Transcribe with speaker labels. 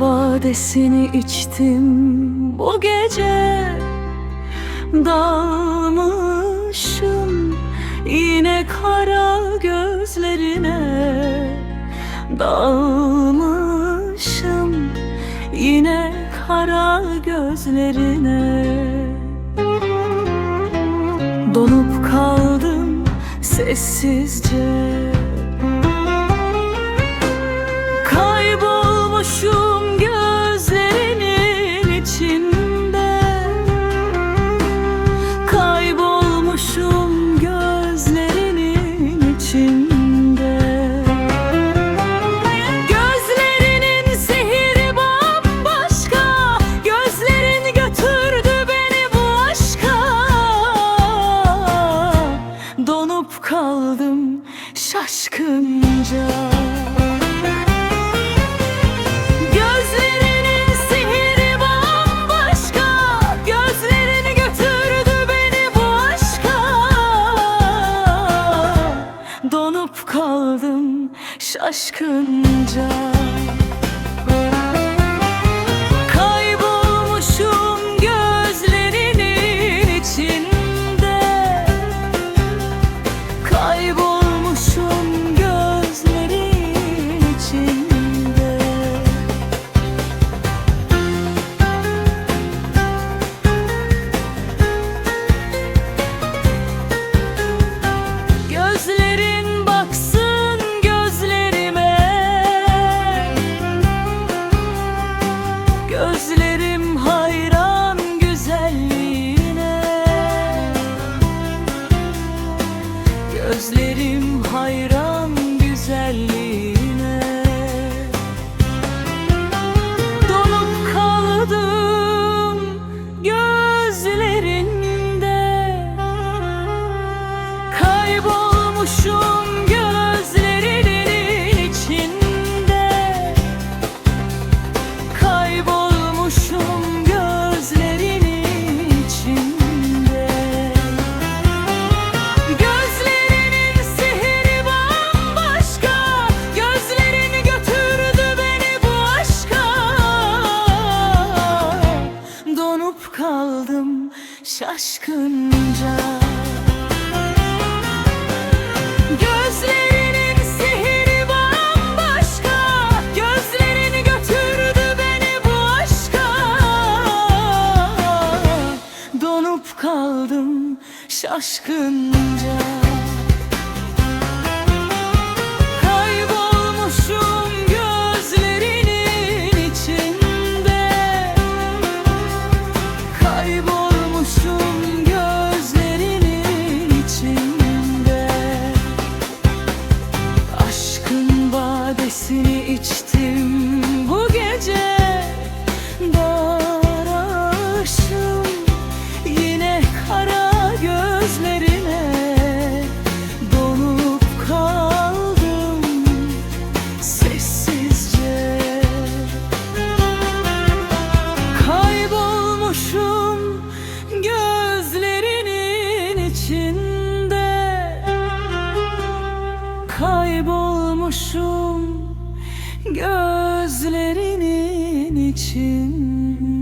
Speaker 1: badesini içtim bu gece. Dalmışım yine kara gözlerine. Dalmışım yine kara gözlerine. Donup kaldım sessizce şaşkınca Gözlerim hayran güzelliğine. Donup kaldım gözlerinde. Kaybolmuşum şaşkınca. Gözlerinin sihri bambaşka. Gözlerin götürdü beni bu aşka. Donup kaldım şaşkınca Kaybolmuşum gözlerinin içinde